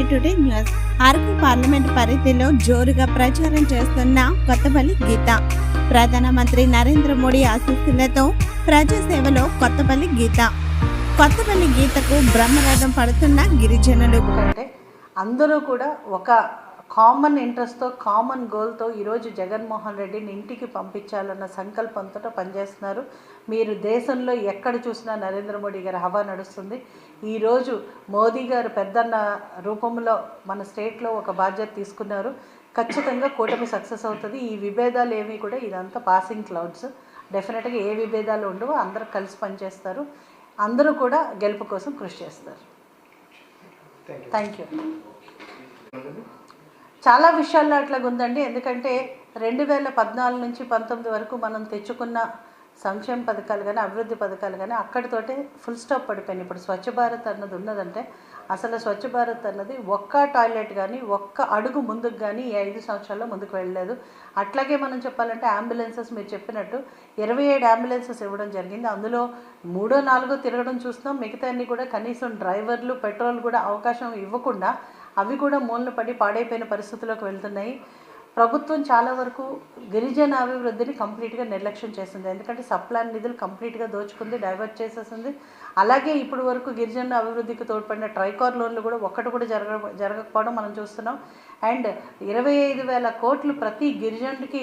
A P today news. Araku parliament పరిధిలో జోరుగా ప్రచారం చేస్తున్న కొత్తపల్లి గీత. ప్రధానమంత్రి నరేంద్ర మోడీ ఆశీస్సులతో ప్రజాసేవలో కొత్తపల్లి గీత. కొత్తపల్లి గీతకు బ్రహ్మరథం పడుతున్న గిరిజనులు. అంటే అందరూ కూడా ఒక కామన్ ఇంట్రెస్ట్తో కామన్ గోల్తో ఈరోజు జగన్మోహన్ రెడ్డిని ఇంటికి పంపించాలన్న సంకల్పంతో పనిచేస్తున్నారు. మీరు దేశంలో ఎక్కడ చూసినా నరేంద్ర మోడీ గారి హవా నడుస్తుంది. ఈరోజు మోదీ గారు పెద్దన్న రూపంలో మన స్టేట్లో ఒక బాధ్యత తీసుకున్నారు. ఖచ్చితంగా కూటమి సక్సెస్ అవుతుంది. ఈ విభేదాలు ఏమీ కూడా ఇదంతా పాసింగ్ క్లౌడ్స్ డెఫినెట్గా ఏ విభేదాలు ఉండవు అందరూ కలిసి పనిచేస్తారు. అందరూ కూడా గెలుపు కోసం కృషి చేస్తారు. థ్యాంక్ యూ చాలా విషయాల్లో అట్లాగ ఉందండి ఎందుకంటే రెండు వేల పద్నాలుగు నుంచి పంతొమ్మిది వరకు మనం తెచ్చుకున్న సంక్షేమ పథకాలు కానీ అభివృద్ధి పథకాలు కానీ అక్కడితోటే ఫుల్ స్టాప్ పడిపోయినాయి. ఇప్పుడు స్వచ్ఛ భారత్ అన్నది ఉన్నదంటే అసలు స్వచ్ఛ భారత్ అన్నది ఒక్క టాయిలెట్ కానీ ఒక్క అడుగు ముందుకు కానీ ఈ ఐదు సంవత్సరాల్లో ముందుకు వెళ్ళలేదు. అట్లాగే మనం చెప్పాలంటే అంబులెన్సెస్ మీరు చెప్పినట్టు ఇరవై ఏడు అంబులెన్సెస్ ఇవ్వడం జరిగింది. అందులో మూడో నాలుగో తిరగడం చూస్తున్నాం. మిగతా అన్ని కూడా కనీసం డ్రైవర్లు పెట్రోల్ కూడా అవకాశం ఇవ్వకుండా అవి కూడా మూలన పడి పాడైపోయిన పరిస్థితుల్లోకి వెళ్తున్నాయి. ప్రభుత్వం చాలా వరకు గిరిజన అభివృద్ధిని కంప్లీట్గా నిర్లక్ష్యం చేసింది. ఎందుకంటే సప్లాన్ నిధులు కంప్లీట్గా దోచుకుంది డైవర్ట్ చేసేసింది. అలాగే ఇప్పుడు వరకు గిరిజన అభివృద్ధికి తోడ్పడిన ట్రైకార్ లోన్లు కూడా ఒక్కటి కూడా జరగ జరగకపోవడం మనం చూస్తున్నాం. అండ్ ఇరవై ఐదు వేల కోట్లు ప్రతి గిరిజనుడికి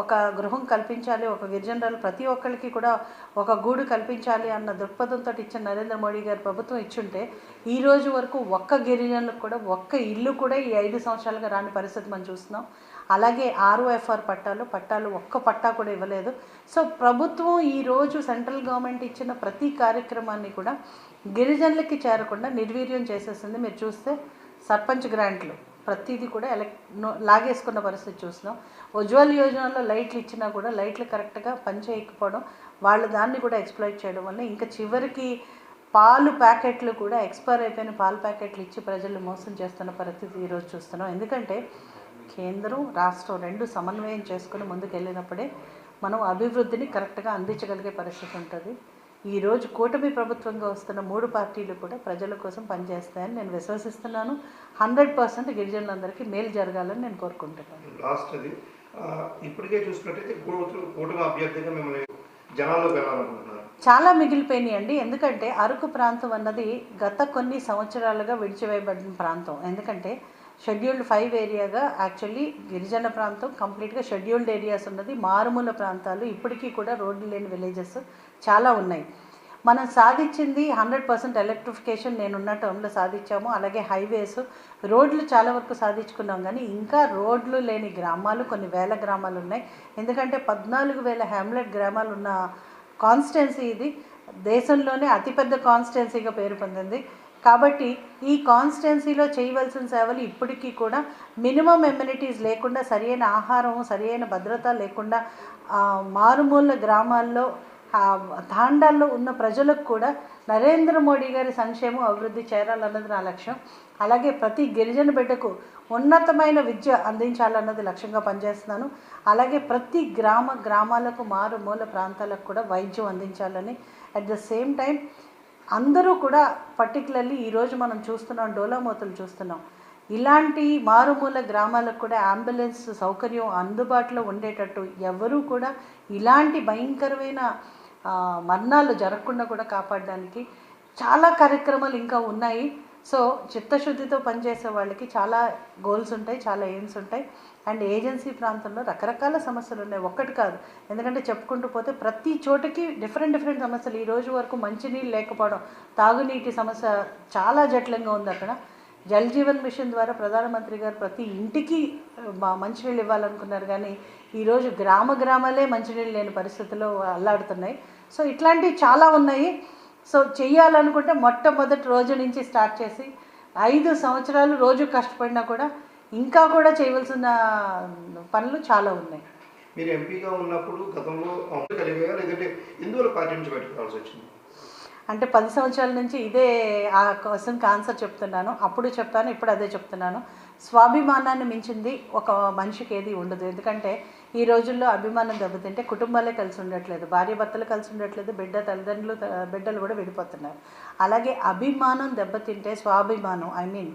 ఒక గృహం కల్పించాలి ఒక గిరిజనులు ప్రతి ఒక్కరికి కూడా ఒక గూడు కల్పించాలి అన్న దృక్పథంతో ఇచ్చిన నరేంద్ర మోడీ గారు ప్రభుత్వం ఇచ్చుంటే ఈ రోజు వరకు ఒక్క గిరిజనులకు కూడా ఒక్క ఇల్లు కూడా ఈ ఐదు సంవత్సరాలుగా రాని పరిస్థితి మనం చూస్తున్నాం. అలాగే ఆర్ఓఎఫ్ఆర్ పట్టాలు పట్టాలు ఒక్క పట్టా కూడా ఇవ్వలేదు. సో ప్రభుత్వం ఈరోజు సెంట్రల్ గవర్నమెంట్ ఇచ్చిన ప్రతి కార్యక్రమాన్ని కూడా గిరిజనులకి చేరకుండా నిర్వీర్యం చేసేసింది. మీరు చూస్తే సర్పంచ్ గ్రాంట్లు ప్రతిదీ కూడా ఎలక్ లాగేసుకున్న పరిస్థితి చూస్తున్నాం. ఉజ్వల్ యోజనలో లైట్లు ఇచ్చినా కూడా లైట్లు కరెక్ట్గా పనిచేయకపోవడం వాళ్ళు దాన్ని కూడా ఎక్స్ప్లోయిట్ చేయడం వల్ల ఇంకా చివరికి పాలు ప్యాకెట్లు కూడా ఎక్స్పైర్ అయిపోయిన పాలు ప్యాకెట్లు ఇచ్చి ప్రజలు మోసం చేస్తున్న పరిస్థితి ఈరోజు చూస్తున్నాం. ఎందుకంటే కేంద్రం రాష్ట్రం రెండు సమన్వయం చేసుకుని ముందుకు వెళ్ళినప్పుడే మనం అభివృద్ధిని కరెక్ట్గా అందించగలిగే పరిస్థితి ఉంటుంది. ఈరోజు కూటమి ప్రభుత్వంగా వస్తున్న మూడు పార్టీలు కూడా ప్రజల కోసం పనిచేస్తాయని నేను విశ్వసిస్తున్నాను. హండ్రెడ్ పర్సెంట్ గిరిజనులందరికీ మేలు జరగాలని నేను కోరుకుంటున్నాను. లాస్ట్ అది. ఇప్పటికే చూసుకున్నట్టయితే కూటమి కూటమి అభ్యర్థిగా మిమ్మల్ని జనాల్లో వెళ్ళాలనుకుంటున్నారు. చాలా మిగిలిపోయినాయి అండి ఎందుకంటే అరకు ప్రాంతం అన్నది గత కొన్ని సంవత్సరాలుగా విడిచివేయబడిన ప్రాంతం. ఎందుకంటే షెడ్యూల్డ్ ఫైవ్ ఏరియాగా యాక్చువల్లీ గిరిజన ప్రాంతం కంప్లీట్గా షెడ్యూల్డ్ ఏరియాస్ ఉన్నది. మారుమూల ప్రాంతాలు ఇప్పటికీ కూడా రోడ్లు లేని విలేజెస్ చాలా ఉన్నాయి. మనం సాధించింది హండ్రెడ్ పర్సెంట్ ఎలక్ట్రిఫికేషన్ నేనున్న టర్మ్లో సాధించాము. అలాగే హైవేస్ రోడ్లు చాలా వరకు సాధించుకున్నాం. కానీ ఇంకా రోడ్లు లేని గ్రామాలు కొన్ని వేల గ్రామాలు ఉన్నాయి. ఎందుకంటే పద్నాలుగు వేల హ్యామ్లెట్ గ్రామాలు ఉన్న కాన్స్టిట్యున్సీ ఇది. దేశంలోనే అతిపెద్ద కాన్స్టిట్యున్సీగా పేరు పొందింది. కాబట్టి ఈ కాన్స్టెన్సీలో చేయవలసిన సేవలు ఇప్పటికీ కూడా మినిమం ఎమ్యూనిటీస్ లేకుండా సరియైన ఆహారం సరియైన భద్రత లేకుండా మారుమూల గ్రామాల్లో తాండాల్లో ఉన్న ప్రజలకు కూడా నరేంద్ర మోడీ గారి సంక్షేమం అభివృద్ధి చేరాలన్నది నా లక్ష్యం. అలాగే ప్రతి గిరిజన బిడ్డకు ఉన్నతమైన విద్య అందించాలన్నది లక్ష్యంగా పనిచేస్తున్నాను. అలాగే ప్రతి గ్రామ గ్రామాలకు మారుమూల ప్రాంతాలకు కూడా వైద్యం అందించాలని. అట్ ద సేమ్ టైం అందరూ కూడా పర్టికులర్లీ ఈరోజు మనం చూస్తున్నాం డోలామోతలు చూస్తున్నాం. ఇలాంటి మారుమూల గ్రామాలకు కూడా అంబులెన్స్ సౌకర్యం అందుబాటులో ఉండేటట్టు ఎవరూ కూడా ఇలాంటి భయంకరమైన మరణాలు జరగకుండా కూడా కాపాడడానికి చాలా కార్యక్రమాలు ఇంకా ఉన్నాయి. సో చిత్తశుద్ధితో పనిచేసే వాళ్ళకి చాలా గోల్స్ ఉంటాయి చాలా ఎయిమ్స్ ఉంటాయి. అండ్ ఏజెన్సీ ప్రాంతంలో రకరకాల సమస్యలు ఉన్నాయి. ఒక్కటి కాదు. ఎందుకంటే చెప్పుకుంటూ పోతే ప్రతి చోటకి డిఫరెంట్ డిఫరెంట్ సమస్యలు. ఈ రోజు వరకు మంచినీళ్ళు లేకపోవడం తాగునీటి సమస్య చాలా జటిలంగా ఉంది అక్కడ. జల్ జీవన్ మిషన్ ద్వారా ప్రధానమంత్రి గారు ప్రతి ఇంటికి మంచినీళ్ళు ఇవ్వాలనుకున్నారు. కానీ ఈరోజు గ్రామ గ్రామాలే మంచినీళ్ళు లేని పరిస్థితుల్లో అల్లాడుతున్నాయి. సో ఇట్లాంటివి చాలా ఉన్నాయి. సో చెయ్యాలనుకుంటే మొట్టమొదటి రోజు నుంచి స్టార్ట్ చేసి ఐదు సంవత్సరాలు రోజు కష్టపడినా కూడా ఇంకా కూడా చేయవలసిన పనులు చాలా ఉన్నాయి. మీరు ఎంపీగా ఉన్నప్పుడు గతంలో అమలు కలిగాయా? లేదంటే ఎందువల్ల పార్టీ నుంచి బయటకు రావాల్సి వచ్చింది? అంటే పది సంవత్సరాల నుంచి ఇదే ఆ క్వశ్చన్కి ఆన్సర్ చెప్తున్నాను. అప్పుడు చెప్పాను ఇప్పుడు అదే చెప్తున్నాను. స్వాభిమానాన్ని మించింది ఒక మనిషికి ఏది ఉండదు. ఎందుకంటే ఈ రోజుల్లో అభిమానం దెబ్బతింటే కుటుంబాలే కలిసి ఉండట్లేదు భార్య భర్తలు కలిసి ఉండట్లేదు బిడ్డ తల్లిదండ్రులు బిడ్డలు కూడా విడిపోతున్నారు. అలాగే అభిమానం దెబ్బతింటే స్వాభిమానం ఐ మీన్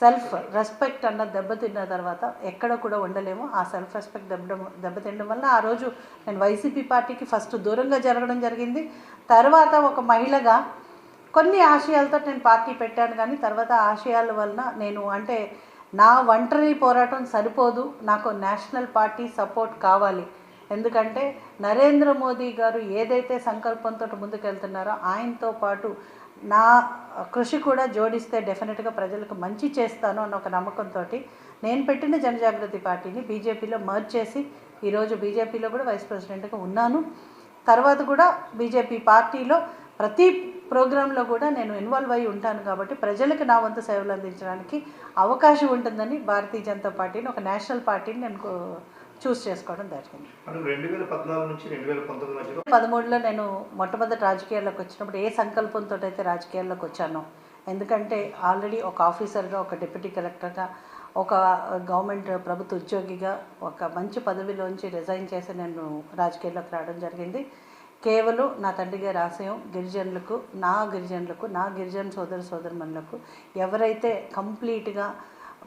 సెల్ఫ్ రెస్పెక్ట్ అన్న దెబ్బతిన్న తర్వాత ఎక్కడ కూడా ఉండలేము. ఆ సెల్ఫ్ రెస్పెక్ట్ దెబ్బ దెబ్బతినడం వల్ల ఆ రోజు నేను వైసీపీ పార్టీకి ఫస్ట్ దూరంగా జరగడం జరిగింది. తర్వాత ఒక మహిళగా కొన్ని ఆశయాలతో నేను పార్టీ పెట్టాను కానీ తర్వాత ఆశయాల వలన నేను అంటే నా ఒంటరి పోరాటం సరిపోదు. నాకు నేషనల్ పార్టీ సపోర్ట్ కావాలి. ఎందుకంటే నరేంద్ర మోదీ గారు ఏదైతే సంకల్పంతో ముందుకెళ్తున్నారో ఆయనతో పాటు నా కృషి కూడా జోడిస్తే డెఫినెట్గా ప్రజలకు మంచి చేస్తాను అన్న ఒక నమ్మకంతో నేను పెట్టిన జనజాగృతి పార్టీని బీజేపీలో మర్జ్ చేసి ఈరోజు బీజేపీలో కూడా వైస్ ప్రెసిడెంట్గా ఉన్నాను. తర్వాత కూడా బీజేపీ పార్టీలో ప్రతి ప్రోగ్రాంలో కూడా నేను ఇన్వాల్వ్ అయి ఉంటాను కాబట్టి ప్రజలకు నా వంతు సేవలు అందించడానికి అవకాశం ఉంటుందని భారతీయ జనతా పార్టీని ఒక నేషనల్ పార్టీని నేను చూస్ చేసుకోవడం జరిగింది. పదమూడులో నేను మొట్టమొదటి రాజకీయాల్లోకి వచ్చినప్పుడు ఏ సంకల్పంతో అయితే రాజకీయాల్లోకి వచ్చానో ఎందుకంటే ఆల్రెడీ ఒక ఆఫీసర్గా ఒక డిప్యూటీ కలెక్టర్గా ఒక గవర్నమెంట్ ప్రభుత్వ ఉద్యోగిగా ఒక మంచి పదవిలోంచి రిజైన్ చేసి నేను రాజకీయాల్లోకి రావడం జరిగింది. కేవలం నా తండ్రి గారి ఆశయం గిరిజనులకు నా గిరిజనులకు నా గిరిజన సోదర సోదరుమణులకు ఎవరైతే కంప్లీట్గా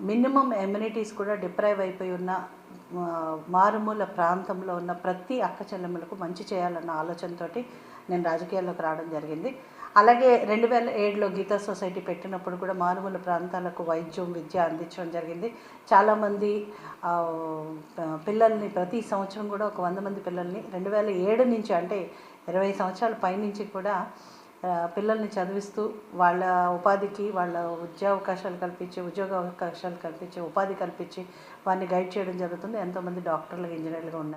మినిమం ఎమ్యూనిటీస్ కూడా డిప్రైవ్ అయిపోయి ఉన్న మారుమూల ప్రాంతంలో ఉన్న ప్రతి అక్క చెల్లెమ్మలకు మంచి చేయాలన్న ఆలోచనతోటి నేను రాజకీయాల్లోకి రావడం జరిగింది. అలాగే రెండు వేల ఏడులో గీతా సొసైటీ పెట్టినప్పుడు కూడా మారుమూల ప్రాంతాలకు వైద్యం విద్య అందించడం జరిగింది. చాలామంది పిల్లల్ని ప్రతి సంవత్సరం కూడా ఒక వంద మంది పిల్లల్ని రెండు వేల ఏడు నుంచి అంటే ఇరవై సంవత్సరాల పైనుంచి కూడా పిల్లల్ని చదివిస్తూ వాళ్ళ ఉపాధికి వాళ్ళ ఉద్యోగావకాశాలు కల్పించి ఉద్యోగ అవకాశాలు కల్పించి ఉపాధి కల్పించి వారిని గైడ్ చేయడం జరుగుతుంది. ఎంతోమంది డాక్టర్లు ఇంజనీర్లుగా ఉన్నారు.